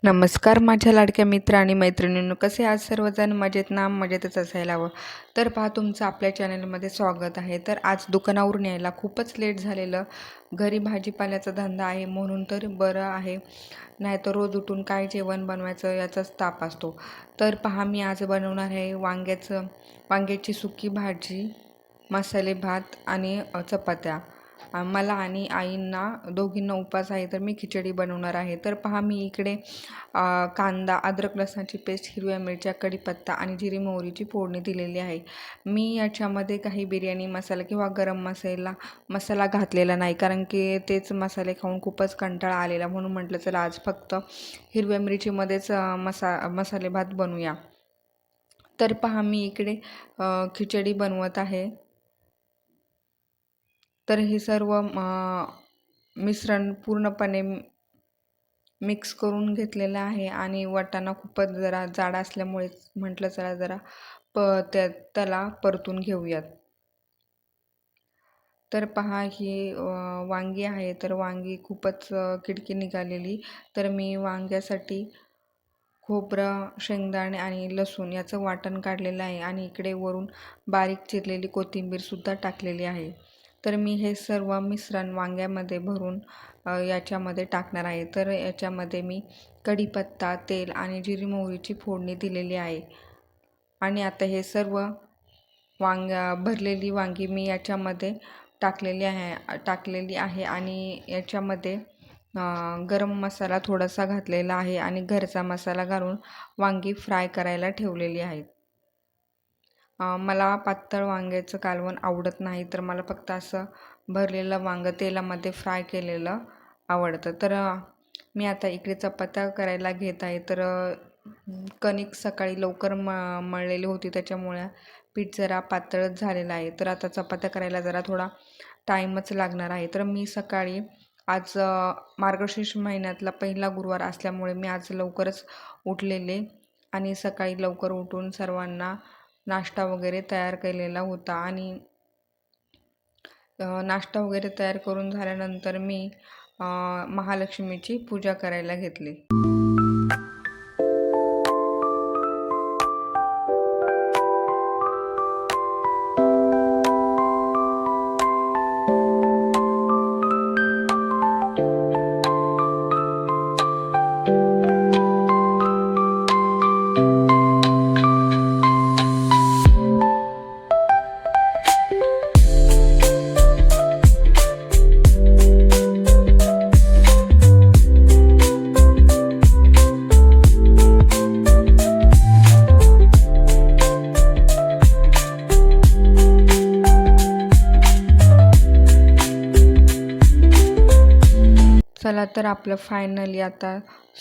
नमस्कार माझ्या लाडक्या मित्र आणि मैत्रिणींनो कसे आज सर्वजण? मजेत ना? मजेतच असायला हवं. तर पहा तुमचं आपल्या चॅनलमध्ये स्वागत आहे. तर आज दुकानावरून यायला खूपच लेट झालेलं. घरी भाजीपाल्याचा धंदा आहे म्हणून तर बरं आहे. नाही तर रोज उठून काय जेवण बनवायचं याचाच ताप असतो. तर पहा मी आज बनवणार आहे वांग्याचं वांग्याची सुकी भाजी मसाले भात आणि चपात्या. मला आणि आईंना दोघींना उपवास आहे तर मी खिचडी बनवणार आहे. तर पहा मी इकडे कांदा अद्रक लसणाची पेस्ट हिरव्या मिरच्या कढीपत्ता आणि जिरी मोहरीची फोडणी दिलेली आहे. मी याच्यामध्ये काही बिर्याणी मसाला किंवा गरम मसाला मसाला घातलेला नाही कारण की तेच मसाले खाऊन खूपच कंटाळा आलेला म्हणून म्हटलं चला आज फक्त हिरव्या मिरचीमध्येच मसा मसाले भात बनवूया. तर पहा मी इकडे खिचडी बनवत आहे. तर हे सर्व मिश्रण पूर्णपणे मिक्स करून घेतलेलं आहे आणि वाटाणा खूपच जरा जाड असल्यामुळे म्हटलं चला जरा प त्या त्याला परतून घेऊयात. तर पहा ही वांगी आहे तर वांगी खूपच किडकी निघालेली. तर मी वांग्यासाठी खोबरं शेंगदाणे आणि लसूण याचं वाटण काढलेलं आहे आणि इकडे वरून बारीक चिरलेली कोथिंबीरसुद्धा टाकलेली आहे. तर मी हे सर्व मिश्रण वांग्यामध्ये भरून याच्यामध्ये टाकणार आहे. तर याच्यामध्ये मी कढीपत्ता तेल आणि जिरी मोहरीची फोडणी दिलेली आहे. आणि आता हे सर्व वांग्या भरलेली वांगी मी याच्यामध्ये टाकलेली आहे टाकलेली आहे आणि याच्यामध्ये गरम मसाला थोडासा घातलेला आहे आणि घरचा मसाला घालून वांगी फ्राय करायला ठेवलेली आहेत मला पातळ वांग्याचं कालवण आवडत नाही तर मला फक्त असं भरलेलं वांगं तेलामध्ये फ्राय केलेलं आवडतं. तर मी आता इकडे चपात्या करायला घेत आहे. तर कणिक सकाळी लवकर म मळलेली होती त्याच्यामुळे पीठ जरा पातळच झालेलं आहे. तर आता चपात्या करायला जरा थोडा टाईमच लागणार आहे. तर मी सकाळी आज मार्गशीर्ष महिन्यातला पहिला गुरुवार असल्यामुळे मी आज लवकरच उठलेले आणि सकाळी लवकर उठून सर्वांना नाश्ता वगैरे तयार केलेला होता आणि नाश्ता वगैरे तयार करून झाल्यानंतर मी महालक्ष्मीची पूजा करायला घेतली. चला तर आपलं फायनली आता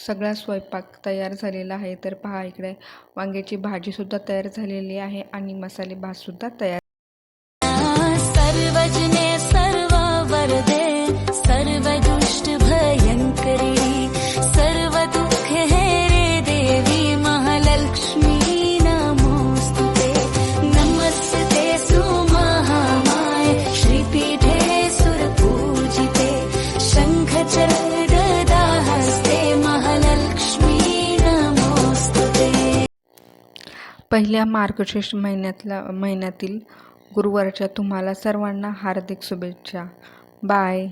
सगळा स्वयंपाक तयार झालेला आहे. तर पहा इकडे वांग्याची भाजीसुद्धा तयार झालेली आहे आणि मसाले भातसुद्धा तयार सर्वजने सर्व वरदे पहिल्या मार्गशीर्ष महिन्यातला महिन्यातील गुरुवारच्या तुम्हाला सर्वांना हार्दिक शुभेच्छा. बाय.